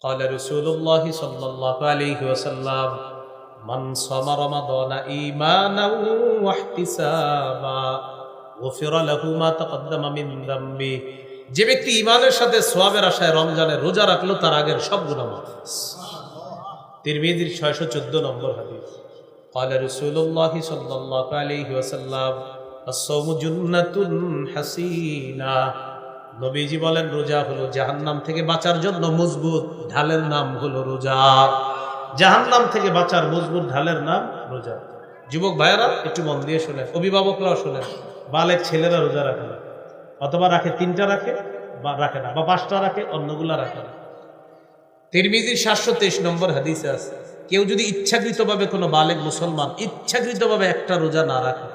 قال رسول الله صلى الله عليه وسلم من صام رمضان إيمانا واحتسابا غفر له ما تقدم من ذنبه যে ব্যক্তি ইমানের সাথে সোয়াবের আশায় রমজানের রোজা রাখলো তার আগের সব গুণা মাফ তিরমিজির ছয়শো চোদ্দ নম্বর হাদিস قال رسول الله صلى الله عليه وسلم الصوم جنة حسينة নবীজি বলেন, রোজা হলো জাহান্নাম থেকে বাঁচার জন্য মজবুত ঢালের নাম হলো রোজা। জাহান্নাম থেকে বাঁচার মজবুত ঢালের নাম রোজা। যুবক ভাইয়েরা, একটু মন দিয়ে শোনেন, অভিভাবকরাও শোনেন, বালের ছেলেরা রোজা রাখে না। অথবা রাখে, তিনটা রাখে, বা রাখে না, বা পাঁচটা রাখে, অন্যগুলা রাখে না। তিরমিজির সাতশো তেইশ নম্বর হাদিসে আছে, কেউ যদি ইচ্ছাকৃতভাবে কোনো বালেক মুসলমান ইচ্ছাকৃতভাবে একটা রোজা না রাখে,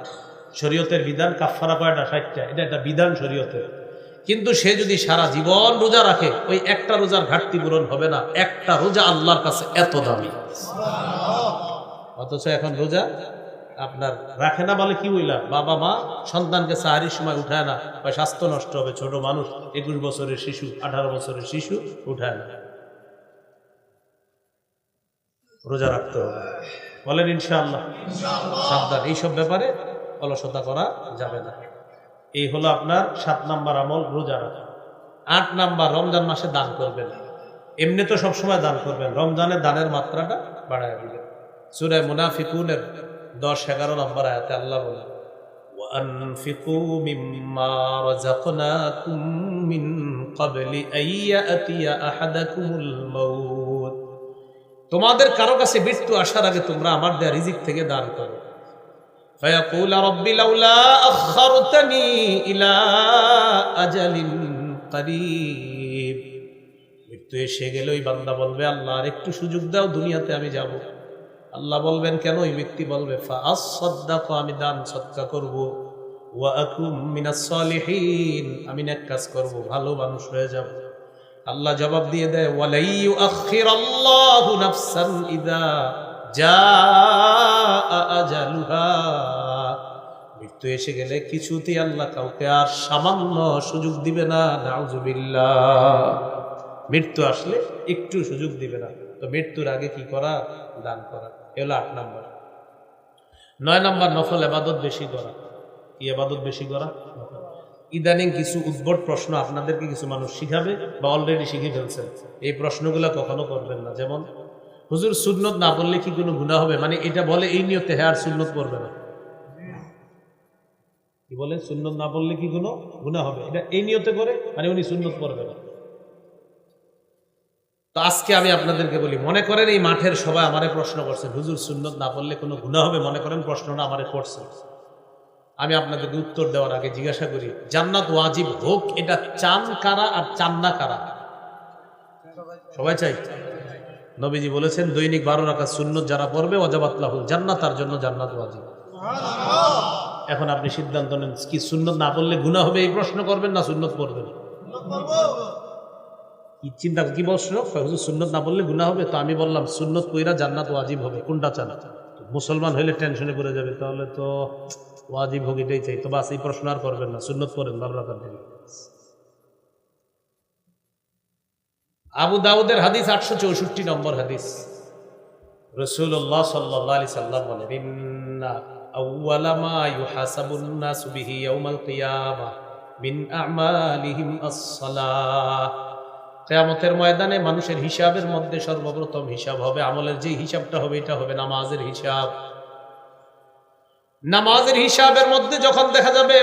শরীয়তের বিধান কাফারা কয়টা ষাটটা এটা একটা বিধান শরীয়তের। কিন্তু সে যদি সারা জীবন রোজা রাখে, ওই একটা রোজার ঘাটতি পূরণ হবে না। একটা রোজা আল্লাহর কাছে এত দামি। অথচ এখন রোজা আপনার রাখে না বলে কি বললাম বাবা মা সন্তানকে সাহারির সময় উঠায় না। বা স্বাস্থ্য নষ্ট হবে। ছোট মানুষ, একুশ বছরের শিশু, আঠারো বছরের শিশু উঠায় না। রোজা রাখতে হবে। বলেন ইনশাআল্লাহ। সাবধান। এইসব ব্যাপারে অলসতা করা যাবে না। এই হলো আপনার সাত নাম্বার আমল রোজা রাখা আট নাম্বার রমজান মাসে দান করবেন এমনি তো সবসময় দান করবেন রমজানের দানের মাত্রাটা বাড়ায় দিবেন সুরে মুনাফিকুনের দশ এগারো নম্বর আয়াতে আল্লাহ বলে وأنفقوا مما رزقناكم من قبل أن يأتي أحدكم الموت তোমাদের কারো কাছে মৃত্যু আসার আগে তোমরা আমার দেয়া রিজিক থেকে দান করো فيقول رب لولا أخرتني إلى أجل قريب মৃত্যু এসে গেলে ওই বান্দা বলবে আল্লাহ আর একটু সুযোগ দাও দুনিয়াতে আমি যাব আল্লাহ বলবেন কেন ওই ব্যক্তি বলবে ফাআসসাদদাকু আমি দান সৎকা করব ওয়া আকুম মিনাস সালিহিন আমি নেক কাজ করব ভালো মানুষ হয়ে যাব আল্লাহ জবাব দিয়ে দেয় ওয়ালাই ইউআখিরাল্লাহু নাফসান ইদা জাআ আজালুহা মৃত্যু এসে গেলে কিছুতেই আল্লাহ কাউকে আর সামান্য সুযোগ দিবে না, নাউজুবিল্লাহ। মৃত্যু আসলে একটু সুযোগ দিবে না। তো মৃত্যুর আগে কি করা? দান করা। এগুলো আট নাম্বার। নয় নাম্বার, নফল এবাদত বেশি করা। কি এবাদত বেশি করা? ইদানিং কিছু উদ্ভট প্রশ্ন আপনাদেরকে কিছু মানুষ শিখাবে বা অলরেডি শিখে ফেলছেন এই প্রশ্নগুলো কখনো করবেন না। যেমন, হুজুর সুন্নত না বললে কি কোনো গুণা হবে? মানে এটা বলে এই নিয়তে হ্যাঁ আর সুন্নত করবে না। কি বলে? সুন্নত না বললে কি কোনো গুণা হবে? এটা এই নিয়তে করে মানে উনি সুন্নত করবে না। তো আজকে আমি আপনাদেরকে বলি, মনে করেন এই মাঠের সবাই আমারে প্রশ্ন করছেন হুজুর, সুন্নত না বললে কোনো গুণা হবে? মনে করেন প্রশ্নটা আমারে করছে। আমি আপনাদেরকে উত্তর দেওয়ার আগে জিজ্ঞাসা করি, জান্নাত ওয়াজিব হোক, এটা চান কারা আর চান না কারা? সবাই চাই? নবীজি বলেছেন, দৈনিক বারো রাখা সুন্নত যারা পড়বে অজাবাতলাহুল জান্নাত, তার জন্য জান্নাত ওয়াজিব। এখন আপনি সিদ্ধান্ত নেন, কি সুন্নত না পড়লে গুণা হবে? এই প্রশ্ন করবেন না, সুন্নত পড়বেন। কি চিন্তা, কি প্রশ্ন? সুন্নত না বললে গুণা হবে? তো আমি বললাম, সুন্নত পইরা জান্নাত ওয়াজিব হবে। কোনটা চান? মুসলমান হইলে টেনশনে পড়ে যাবে। তাহলে তো ওয়াজিব হোক, এটাই চাই। তো বাস, এই প্রশ্ন আর করবেন না, সুন্নত করেন ভালো রাখার আবু দাউদের হাদিস আটশো চৌষট্টি নম্বর হাদিস। রসুল্লাহ সাল্লাহ আলি সাল্লাম বলেন কেয়ামতের ময়দানে মানুষের হিসাবের মধ্যে সর্বপ্রথম হিসাব হবে, আমলের যে হিসাবটা হবে এটা হবে নামাজের হিসাব। নামাজের হিসাবের মধ্যে যখন দেখা যাবে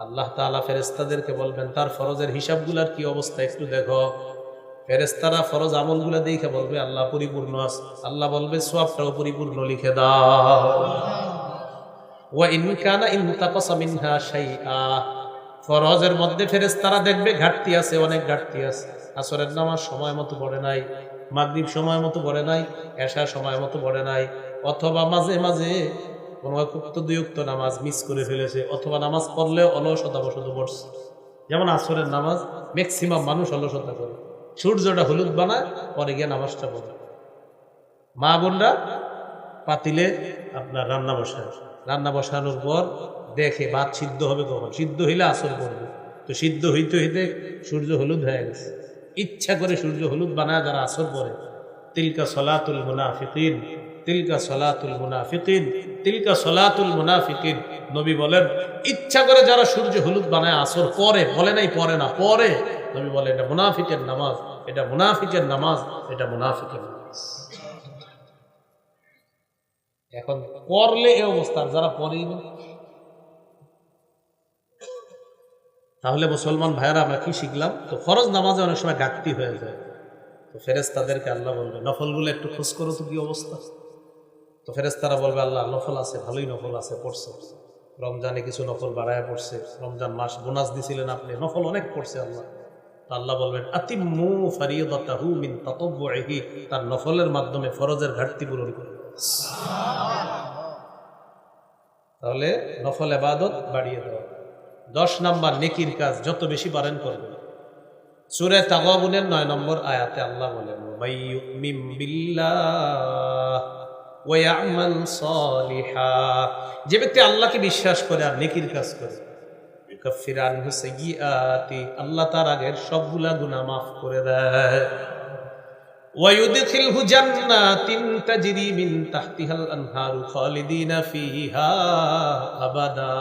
আল্লাহ তাআলা ফেরেশতাদেরকে বলবেন, তার ফরজের হিসাবগুলার কি অবস্থা একটু দেখো। ফেরেশতারা ফরজ আমলগুলা দেখে বলবে, আল্লাহ পরিপূর্ণ আছে। আল্লাহ বলবে, সওয়াবটাও পরিপূর্ণ লিখে দাও। ওয়া ইন কানা ইনতাকাসা মিনহা শাইআ। ফরজের মধ্যে ফেরেশতারা দেখবে ঘাটতি আছে, অনেক ঘাটতি আছে। আসরের নামাজ সময় মতো পড়ে নাই, মাগরিব সময় মতো পড়ে নাই, এশা সময় মতো পড়ে নাই, অথবা মাঝে মাঝে কোনো উক্ত দুইক্ত নামাজ মিস করে ফেলেছে, অথবা নামাজ পড়লেও অলসতা বসত পড়ছে। যেমন আসরের নামাজ ম্যাক্সিমাম মানুষ অলসতা করে। সূর্যটা হলুদ বানায়, পরে গিয়ে নামাজটা পড়ে। মা বোনরা পাতিলে আপনার রান্না বসায়। রান্না বসানোর পর দেখে ভাত সিদ্ধ হবে কখন? সিদ্ধ হইলে আসর পড়বে। তো সিদ্ধ হইতে হইতে সূর্য হলুদ হয়ে গেছে। ইচ্ছা করে সূর্য হলুদ বানায় যারা আসর পরে তিলকা সলাতুল মুনাফিকিন, তিলকা সলাতুল মুনাফিকিন, তিলকা সলাতুল মুনাফিকিন। নবী বলেন, ইচ্ছা করে যারা সূর্য হলুদ বানায়, আসর পরে, বলে নাই পরে না, পরে। নবী বলে এটা মুনাফিকের নামাজ, এটা মুনাফিকের নামাজ, এটা মুনাফিকের নামাজ। এখন পড়লে এ অবস্থা যারা না তাহলে মুসলমান ভাইয়েরা, আমরা কি শিখলাম? তো ফরজ নামাজে অনেক সময় ঘাটতি হয়ে যায়। তো ফেরেস তাদেরকে আল্লাহ বলবে, নফলগুলো একটু খোঁজ করো তো কি অবস্থা। তো ফেরেস্তারা বলবে, আল্লাহ, নফল আছে, ভালোই নফল আছে, পড়ছে। রমজানে কিছু নফল বাড়ায় পড়ছে। রমজান মাস বোনাস দিছিলেন আপনি, নফল অনেক পড়ছে আল্লাহ। আল্লাহ বলবেন আতিমু ফারিয়দাতাহু মিন তাতাব্বুইহি তার নফলের মাধ্যমে ফরজের ঘাটতি পূরণ করবে তাহলে নফল এবাদত বাড়িয়ে দেওয়া দশ নাম্বার নেকির কাজ, যত বেশি পারেন করবেন। সুরে তাগাবুনের নয় নম্বর আয়াতে আল্লাহ বলেন "ওয়াই ইউমিন বিল্লাহ ওয়া ইয়ামাল সালিহা যে ব্যক্তি আল্লাহকে বিশ্বাস করে আর নেকির কাজ করে ইউকাফির আনহু সাইয়্যাতি আল্লাহ তার আগের সবগুলা গুনাহ মাফ করে দেয় ويدخله جنات تجري من تحتها الأنهار خالدين فيها أبدا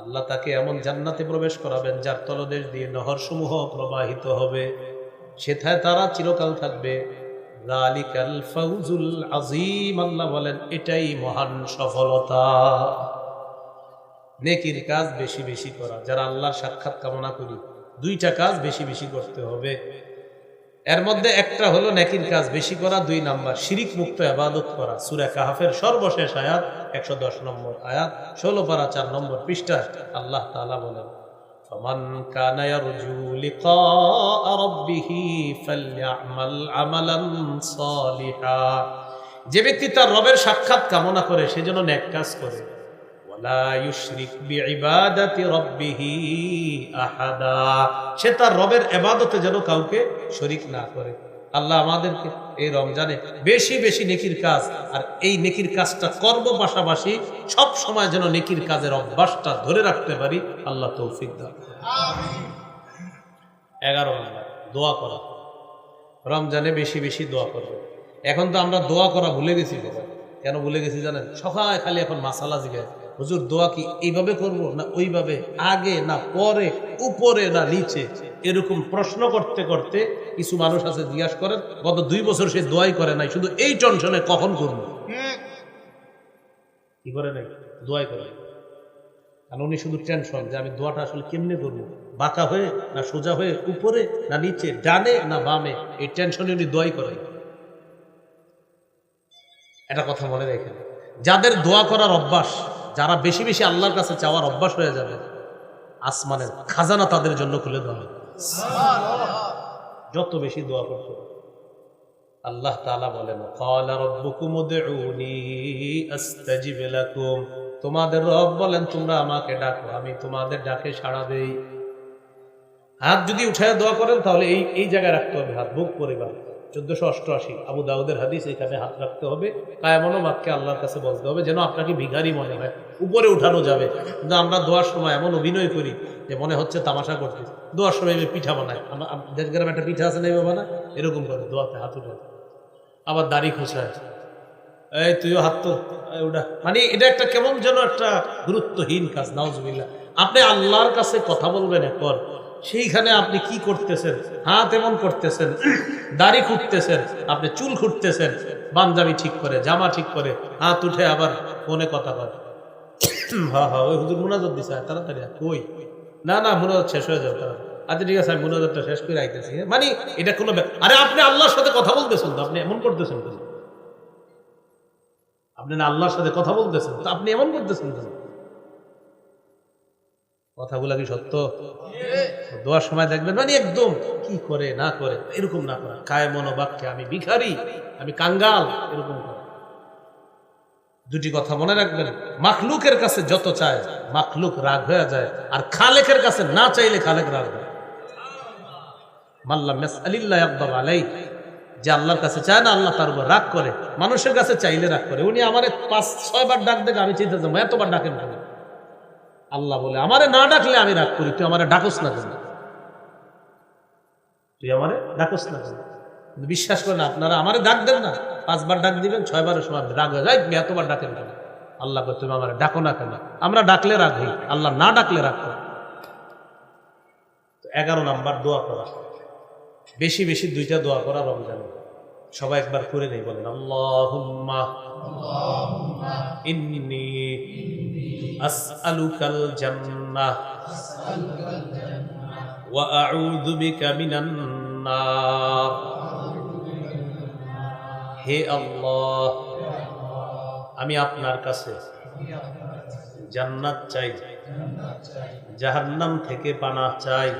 আল্লাহ তাকে এমন জান্নাতে প্রবেশ করাবেন যার তলদেশ দিয়ে নহর সমূহ প্রবাহিত হবে সেথায় তারা চিরকাল থাকবে বলেন, এটাই মহান সফলতা। নেকির কাজ বেশি বেশি করা। যারা আল্লাহর সাক্ষাৎ কামনা করি, দুইটা কাজ বেশি বেশি করতে হবে। এর মধ্যে একটা হলো নেকির কাজ বেশি করা, দুই নাম্বার শিরিক মুক্ত আবাদত করা। সুরা কাহাফের সর্বশেষ আয়াত, একশো দশ নম্বর আয়াত, ষোলো পারা চার নম্বর পৃষ্ঠা আল্লাহ তাআলা বলেন فمن كان يرجو لقاء ربه فليعمل عملا صالحا যে ব্যক্তি তার রবের সাক্ষাৎ কামনা করে সেজন্য নেক কাজ করে ওয়ালা ইউশরিক বিইবাদাতি রাব্বিহি আহাদা সে তার রবের এবাদতে যেন কাউকে শরিক না করে আল্লাহ আমাদেরকে এই রমজানে বেশি বেশি নেকির কাজ আর এই নেকির কাজটা করব পাশাপাশি সব সময় যেন নেকির কাজের অভ্যাসটা ধরে রাখতে পারি আল্লাহ তৌফিক দান এগারো নম্বর দোয়া করা। রমজানে বেশি বেশি দোয়া করবে এখন তো আমরা দোয়া করা ভুলে গেছি কেন ভুলে গেছি জানেন? সকালে খালি এখন মাসালা জিগায় হুজুর, দোয়া কি এইভাবে করব না ওইভাবে? আগে না পরে, উপরে না নিচে? এরকম প্রশ্ন করতে করতে কিছু মানুষ আছে জিজ্ঞাসা করেন, গত দুই বছর সে দোয়াই করে নাই, শুধু এই টেনশনে কখন করব? কি করে নাই? দোয়াই করে। কারণ উনি শুধু টেনশন যে আমি দোয়াটা আসলে কেমনে করব? বাঁকা হয়ে না সোজা হয়ে উপরে না নিচে? ডানে না বামে? এই টেনশনে উনি দোয়াই করেন এটা কথা মনে রেখেন, যাদের দোয়া করার অভ্যাস যারা বেশি বেশি আল্লাহর কাছে চাওয়ার অভ্যাস হয়ে যাবে, আসমানের খাজানা তাদের জন্য খুলে হবে। যত বেশি দোয়া হবে। আল্লাহ তাআলা বলেন তোমাদের রব বলেন, তোমরা আমাকে ডাকো, আমি তোমাদের ডাকে সাড়া দেই। হাত যদি উঠায় দোয়া করেন, তাহলে এই এই জায়গায় রাখতে হবে হাত, বুক পরিবার। চোদ্দশো অষ্টআশি, আবু দাউদের হাদিস, এখানে হাত রাখতে হবে। কায়ামনো বাক্যে আল্লাহর কাছে বলতে হবে, যেন আপনাকে ভিখারি মনে হয়। উপরে উঠানো যাবে। কিন্তু আমরা দোয়ার সময় এমন অভিনয় করি যে মনে হচ্ছে তামাশা করতে দোয়ার সময় এভাবে পিঠা বানায় আমরা গ্রামে একটা পিঠা আছে না এভাবে বানায়? এরকম করে দোয়াতে হাত উঠে আবার দাড়ি খোঁচায় এই তুইও হাত তো ওটা মানে এটা একটা কেমন যেন একটা গুরুত্বহীন কাজ, নাউজুবিল্লাহ। আপনি আল্লাহর কাছে কথা বলবেন এখন। সেইখানে আপনি কি করতেছেন? হাত এমন করতেছেন, দাড়ি খুঁটতেছেন, আপনি চুল খুঁটতেছেন, পাঞ্জাবি ঠিক করে, জামা ঠিক করে, হাত উঠে আবার ফোনে কথা বলে। হ্যাঁ হ্যাঁ ওই হুজুর দিছে তাড়াতাড়ি কই না না শেষ হয়ে তাড়াতাড়ি আচ্ছা ঠিক আছে, আমি শেষ করে আইতেছি হ্যাঁ? মানে এটা কোনো আরে, আপনি আল্লাহর সাথে কথা বলতেছেন তো, আপনি এমন করতেছেন কেন? আপনি না আল্লাহর সাথে কথা বলতেছেন তো, আপনি এমন করতেছেন কেন? কথাগুলা কি সত্য দোয়ার সময় দেখবেন মানে একদম কি করে, না করে, এরকম না করা কায় মনোবাক্যে আমি ভিখারি, আমি কাঙ্গাল, এরকম করে দুটি কথা মনে রাখবেন। মাখলুকের কাছে যত চায়, মাখলুক রাগ হয়ে যায়। আর খালেকের কাছে না চাইলে খালেক রাগ হয়। মাল্লাম আলিল্লাহ আকবর আলাই। যে আল্লাহর কাছে চায় না, আল্লাহ তার উপর রাগ করে। মানুষের কাছে চাইলে রাগ করে। উনি আমার পাঁচ ছয়বার ডাক দেখে আমি চিন্তা যাব এতবার ডাকেন কেন? আল্লাহ বলে, আমারে না ডাকলে আমি রাগ করি, তুই আমারে ডাকস না কেন? তুই আমারে ডাকস না কেন? বিশ্বাস করেন, আপনারা আমারে ডাক দেন না। পাঁচবার ডাক দিবেন ছয়বারের সময় রাগ হয়ে যায় এতবার ডাকেন কেন আল্লাহ তুমি আমার ডাকো না কেন? আমরা ডাকলে রাগ হই, আল্লাহ না ডাকলে রাগ করে। এগারো নাম্বার দোয়া করা। বেশি বেশি দুইটা দোয়া করা রমজানে। সবাই একবার করে নেই বলেন, আল্লাহুম্মা, ইন্নি জান্নাহ ওয়া আউযু বিকা মিনান নার। হে আল্লাহ আমি আপনার কাছে জান্নাত চাই জাহান্নাম থেকে পানা চাই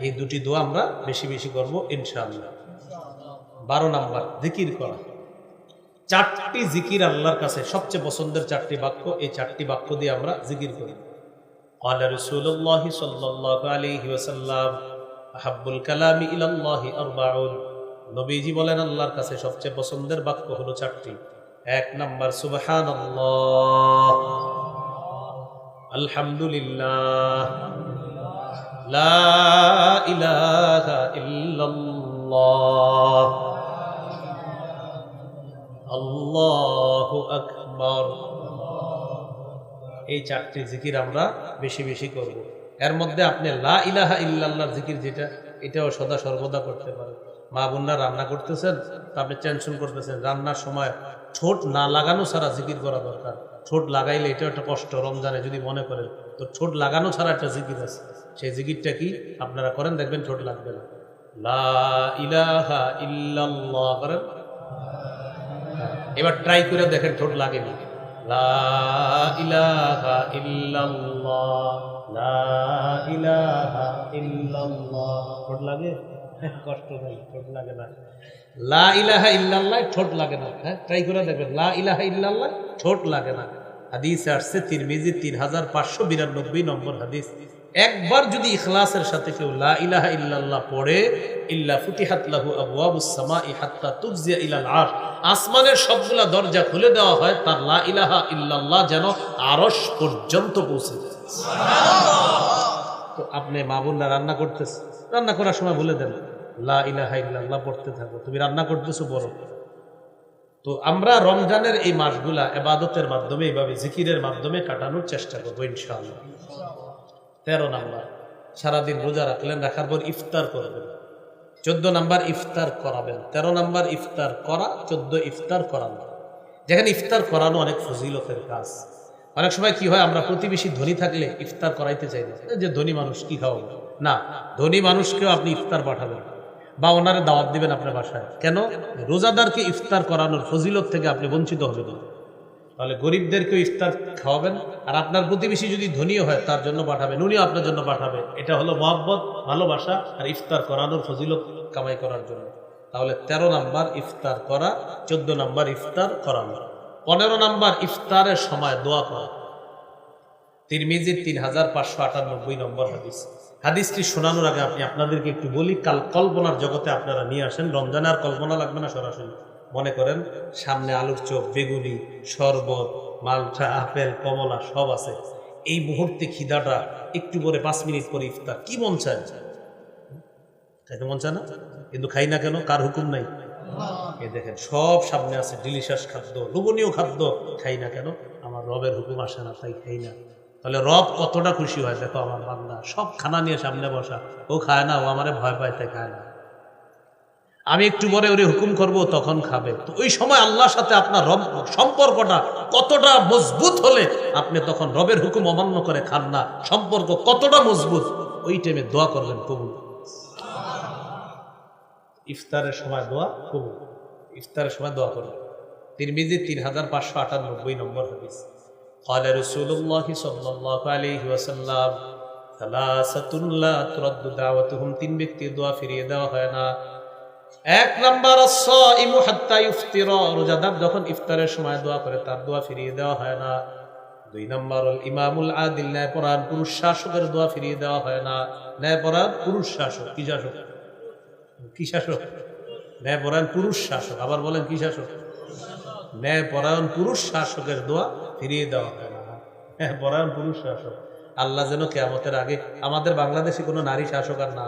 এই দুটি দোয়া আমরা বেশি বেশি করব ইনশাআল্লাহ বারো নাম্বার জিকির করা চারটি জিকির আল্লাহর কাছে সবচেয়ে পছন্দের চারটি বাক্য এই চারটি বাক্য দিয়ে আমরা জিকির করি قال رسول الله صلى الله عليه وسلم أحب الكلام إلى الله أربعون নবীজি বলেন, আল্লাহর কাছে সবচেয়ে পছন্দের বাক্য হলো চারটি। এক নম্বর সুবহান আলহামদুলিল্লাহ। আল্লাহু এই চারটি জিকির আমরা বেশি বেশি করব। এর মধ্যে আপনি লা ইলাহা ইল্লাল্লাহর জিকির যেটা, এটাও সদা সর্বদা করতে পারেন। মা বোনরা রান্না করতেছেন আপনি টেনশন করতেছেন। রান্নার সময় ঠোঁট না লাগানো ছাড়া জিকির করা দরকার। ঠোঁট লাগাইলে এটাও একটা কষ্ট, রমজানে যদি মনে করেন। তো ঠোঁট লাগানো ছাড়া একটা জিকির আছে। সেই জিকিরটা কি? আপনারা করেন, দেখবেন ঠোঁট লাগবে না। করেন। এবার ট্রাই করে দেখেন ঠোঁট লাগেনি ঠোঁট লাগে? কষ্ট নাই ঠোঁট লাগে না। লা ইলাহা ইল্লাল্লাহ ঠোঁট লাগে না হ্যাঁ? ট্রাই করে দেখবেন লা ইলাহা ইল্লাল্লাহ ঠোঁট লাগে না। হাদিস আসছে তিরমিজি তিন হাজার পাঁচশো বিরানব্বই নম্বর হাদিস। একবার যদি ইখলাসের সাথে কেউ লা ইলাহা ইল্লাল্লাহ পড়ে ইল্লা ফুতিহাত লাহু আবওয়াবুস সামাই হাত্তা তুফজিয়া ইলাল আরশ আসমানের সবগুলা দরজা খুলে দেওয়া হয় তার লা ইলাহা ইল্লাল্লাহ যেন আরশ পর্যন্ত পৌঁছে যায়। আপনি মা বোনরা রান্না করতেছে। রান্না করার সময় বলে দেন, লা ইলাহা ইল্লাল্লাহ পড়তে থাকো, তুমি রান্না করতেছো বড়। তো আমরা রমজানের এই মাসগুলা এবাদতের মাধ্যমে এইভাবে জিকিরের মাধ্যমে কাটানোর চেষ্টা করব ইনশাআল্লাহ। তেরো নাম্বার, সারাদিন রোজা রাখলেন, রাখার পর ইফতার করবেন। চোদ্দ নাম্বার, ইফতার করাবেন। তেরো নাম্বার, ইফতার করা, চোদ্দ ইফতার করানো। যেখানে ইফতার করানো অনেক ফজিলতের কাজ। অনেক সময় কি হয়, আমরা প্রতিবেশী ধনী থাকলে ইফতার করাইতে চাই না। যে ধনী মানুষ কি খাওয়াবো? না, ধনী মানুষকেও আপনি ইফতার পাঠাবেন। বা ওনারে দাওয়াত দিবেন আপনার বাসায়। কেন? রোজাদারকে ইফতার করানোর ফজিলত থেকে আপনি বঞ্চিত হবেন। তাহলে গরিবদেরকেও ইফতার খাওয়াবেন, আর আপনার প্রতিবেশী যদি ধনীও হয়, তার জন্য পাঠাবেন, উনিও আপনার জন্য পাঠাবে। এটা হলো মহব্বত, ভালোবাসা, আর ইফতার করানোর ফজিলত কামাই করার জন্য। তাহলে ১৩ নাম্বার ইফতার করা, চোদ্দ নাম্বার ইফতার করানো। পনেরো নাম্বার ইফতারের সময় দোয়া করা। তিরমিজির তিন হাজার পাঁচশো আটানব্বই নম্বর হাদিস। হাদিসটি শোনানোর আগে আপনি আপনাদেরকে একটু বলি, কাল কল্পনার জগতে আপনারা নিয়ে আসেন। রমজানে আর কল্পনা লাগবে না সরাসরি। মনে করেন, সামনে আলুর চোখ বেগুনি, শরবত, মালটা, আপেল, কমলা সব আছে। এই মুহূর্তে খিদাটা একটু পরে পাঁচ মিনিট পরে ইফতার। কি মন চায়? খাইতে মন চায় না? কিন্তু খাই না কেন? কার হুকুম নাই? এ দেখেন, সব সামনে আছে ডিলিশিয়াস খাদ্য, লোভনীয় খাদ্য, খাই না কেন? আমার রবের হুকুম আসে না, তাই খাই না। তাহলে রব কতটা খুশি হয় দেখো আমার বান্দা, সব খানা নিয়ে সামনে বসা। ও খায় না, ও আমারে ভয় পায়, তাই খায় না। আমি একটু পরে ওরে হুকুম করব তখন খাবে। তো ওই সময় আল্লাহর সাথে আপনার রব, সম্পর্কটা কতটা মজবুত হলে আপনি তখন রবের হুকুম অমান্য করে খান না, সম্পর্ক কতটা মজবুত, ওই টাইমে দোয়া করবেন কবুল। ইফতারের সময় দোয়া কবুল। ইফতারের সময় দোয়া করবেন তিরমিজি তিন হাজার পাঁচশো আটানব্বই নম্বর হাদিস قال رسول الله صلى الله عليه وسلم ثلاثة لا ترد دعوتهم তিন ব্যক্তি দোয়া ফিরিয়ে দেওয়া হয় না এক নাম্বার الصائم حتى يفطر রোজাদার যখন ইফতারের সময় দোয়া করে তার দোয়া ফিরিয়ে দেওয়া হয় না দুই নম্বর ইমামুল আদিল ন্যায়পরায়ণ পুরুষ শাসকের দোয়া ফিরিয়ে দেওয়া হয় না ন্যায়পরায়ণ পুরুষ শাসক কি শাসক কি শাসক ন্যায়পরায়ণ পুরুষ শাসক। আবার বলেন কি শাসক? ন্যায়পরায়ণ পুরুষ শাসকের দোয়া ফিরিয়ে দেওয়া হয়। না হ্যাঁ পরায়ণ পুরুষ শাসক। আল্লাহ যেন কেয়ামতের আগে আমাদের বাংলাদেশে কোনো নারী শাসক আর না।